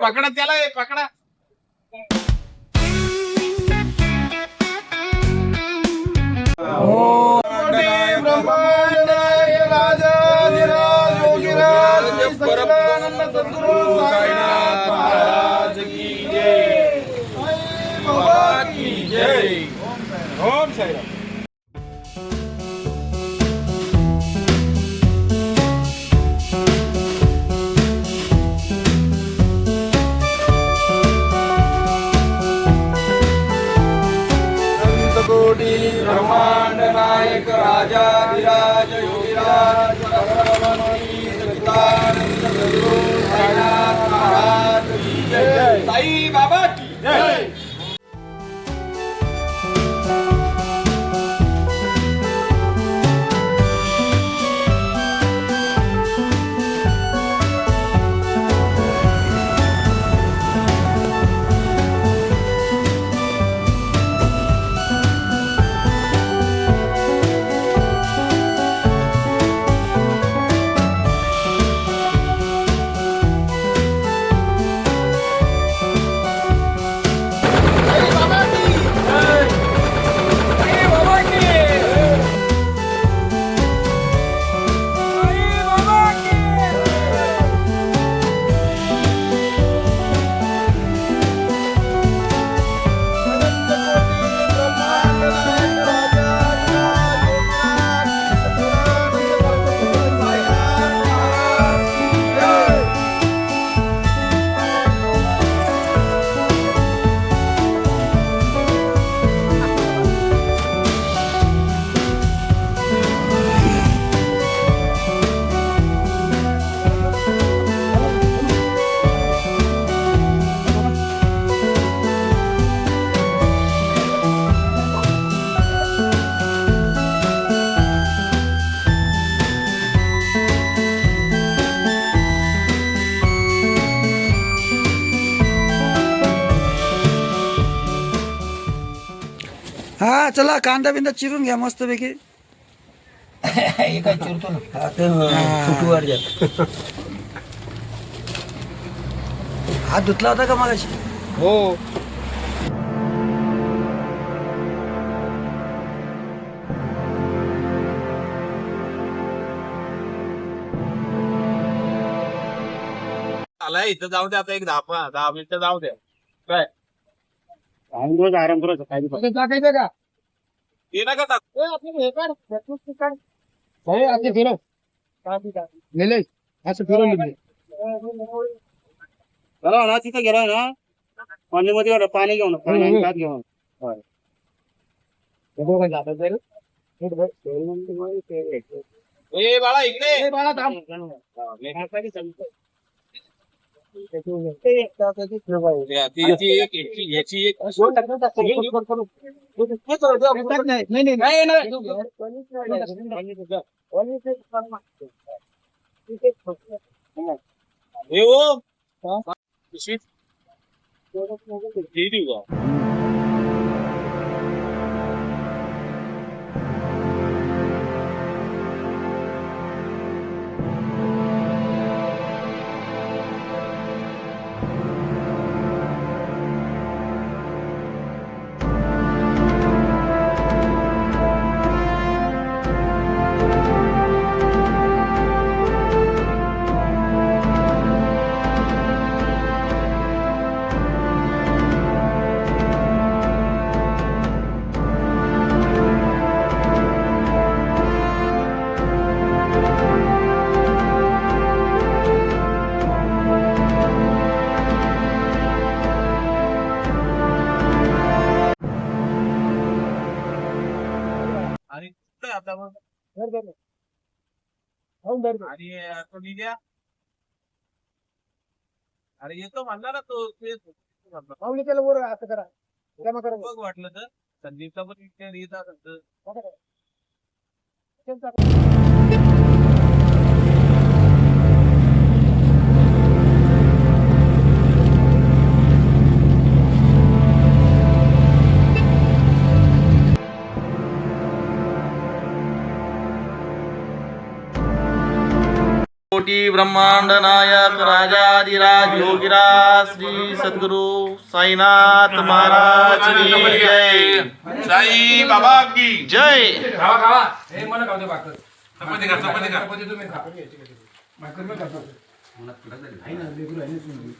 पकडा त्याला ए, पकडा ओम साईराम हा चला कांदा बिंदा चिरून घ्या मस्त पैकी हे काय चिरतो ना. ते फुटूवर जात. हात धुतला होता का मगाशी? हो. आलाय इथं जाऊ दे आता एक दहा पा- दहा मिनिटं जाऊ द्या काय? रोज आराम करायचं काही टाकायचं का? ते नका टाकू असं फिरव. निलेश असं चला ना तिथं गेला ना मध्ये पाणी घेऊन पाणी भात घेऊन. ए बाळा इकडे. या, ती- ती एक हो. हे हो पिशवीत हे देऊ का आणि आता मग तो निघ्या. अरे येतो म्हणला ना तो ते म्हणला. असं करा. जमा करा. बघ वाटलं तर. संदीपचा पण विचार येत असेल तर. कोटी ब्रह्मांड नायक राजाधिराज योगीराज श्री सद्गुरु साईनाथ महाराज की जय। साई बाबा की। जय। खावा खावा. हे मला खाऊ दे भाकर चपाती खा चपाती खा. चपाती तुम्ही खा. भाकर मी खातो. आहे ना लेकरू आहे ना सुन.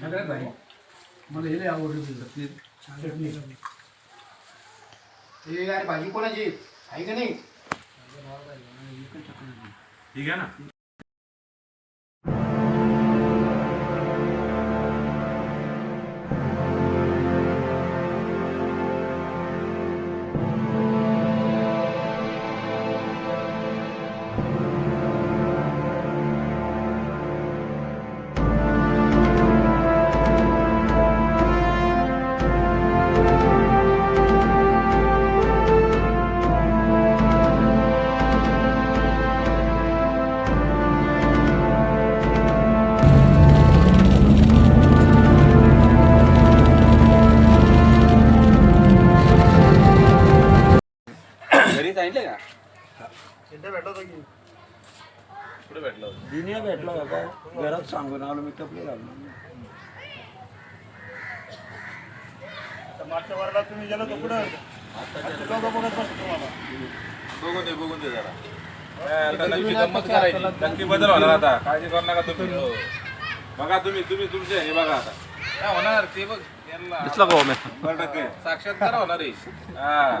सगळ्यात भारी. मला हे लय आवडलं चटणी. हे यार भाजी कोणाची? आहे का नाही? ठीक आहे ना घरी सांगितलं का? कुठे भेटलं होतं? दिने भेटला बाबा घरात सांगून आलो मी कपडे घालून बघून दे बघून दे जरा. काय आता नक्की गंमत करायची. नक्की बदल होणार आता. काळजी करू नका तुम्ही. हो. बघा तुम्ही तुम्ही तुमचे हे बघा आता. काय होणार? ते बघ यांना. दिसला का ओमे शंभर टक्के साक्षात्कार होणार आहे. हा.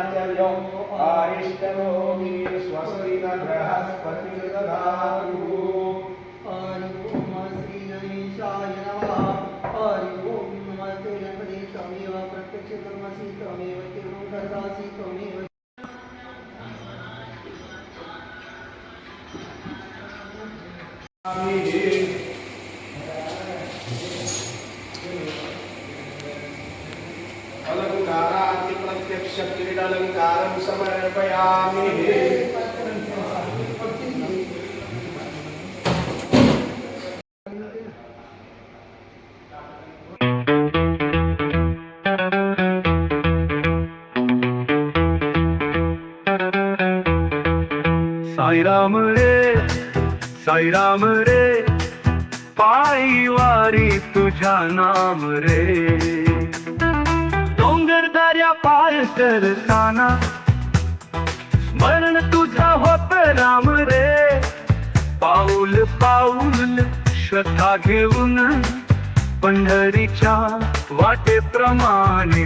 नष्टाचार्यो आरिष्टभूमि स्वस्ति न बृहस्पतिर्दधातु हरि ओम श्री गणेशाय नमः। हरि ओम नमस्ते गणपते त्वमेव प्रत्यक्ष ब्रह्मसि त्वमेव केवलं ददासि त्वमेव अलङ्काराति साईराम रे साईराम रे पायी वारी तुझ्या नाम रे. डोंगर वाऱ्या पार करताना स्मरण तुझा होत राम रे. पाऊल पाऊल श्रद्धा घेऊन पंढरीच्या वाटेप्रमाणे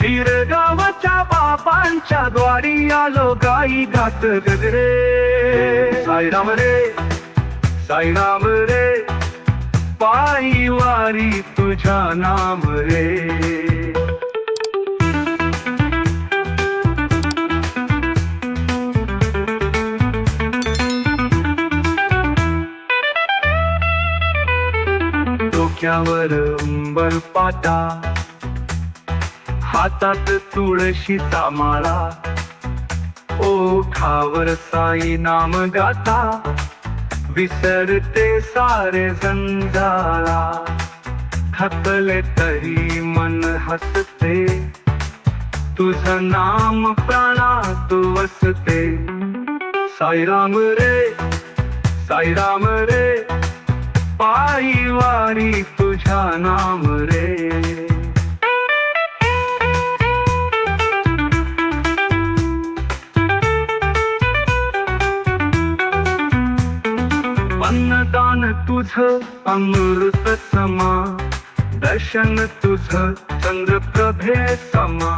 शिरगावच्या बाबांच्या द्वारी आलो गाई घात गजरे. साईराम रे साईराम रे पायी वारी तुझ्या नाम रे. डोक्यावर उंबर पाटा हातात तुळशीचा माळा ओठावर साई नाम गाता. विसरते सारे जंजाळा थकले तरी मन हसते. तुझ नाम प्राणात वसते. साईराम रे साईराम रे. पायी वारी तुझ्या नाम रे. तुझ अमृत समा दर्शन तुझ चंद्रप्रभे समा.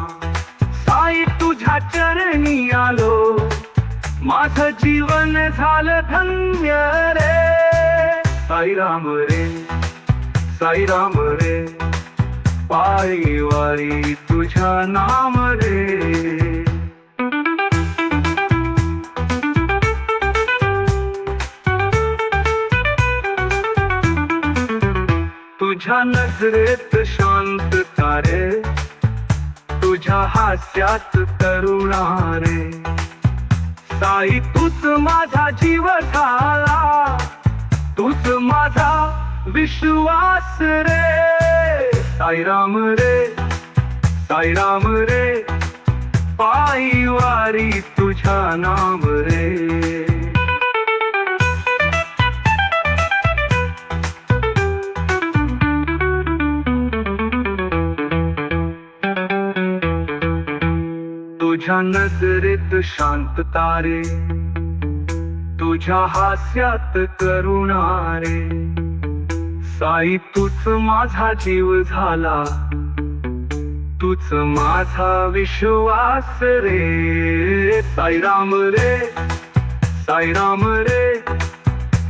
साई तुझ्या चरणी आलो माझ जीवन झालं धन्य रे. साईराम रे साईराम रे पायी वारी तुझ्या नाम रे. तुझ्या नजरेत शांत तारे तुझ्या हास्यात तरुणारे. साई तूच माझा जीव झाला तूच माझा विश्वास रे. साईराम रे साईराम रे पायी वारी तुझ्या नाम रे. तुझ्या नजरेत शांत तारे तुझ्या हास्यात करुणारे साई तूच माझा जीव झाला तूच माझा विश्वास रे. साईराम रे साईराम रे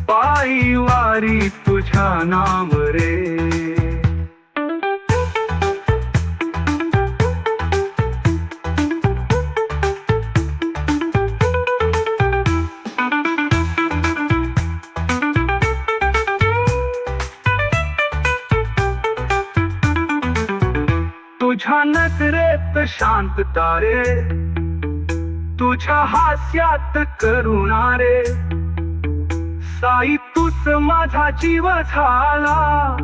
पायी वारी तुझ्या नाम रे. तुझ्या नजरेत शांतता रे तुझ्या हास्यात करुणारे साई तूच माझा जीव झाला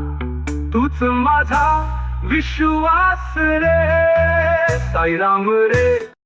तूच माझा विश्वास रे साईराम रे.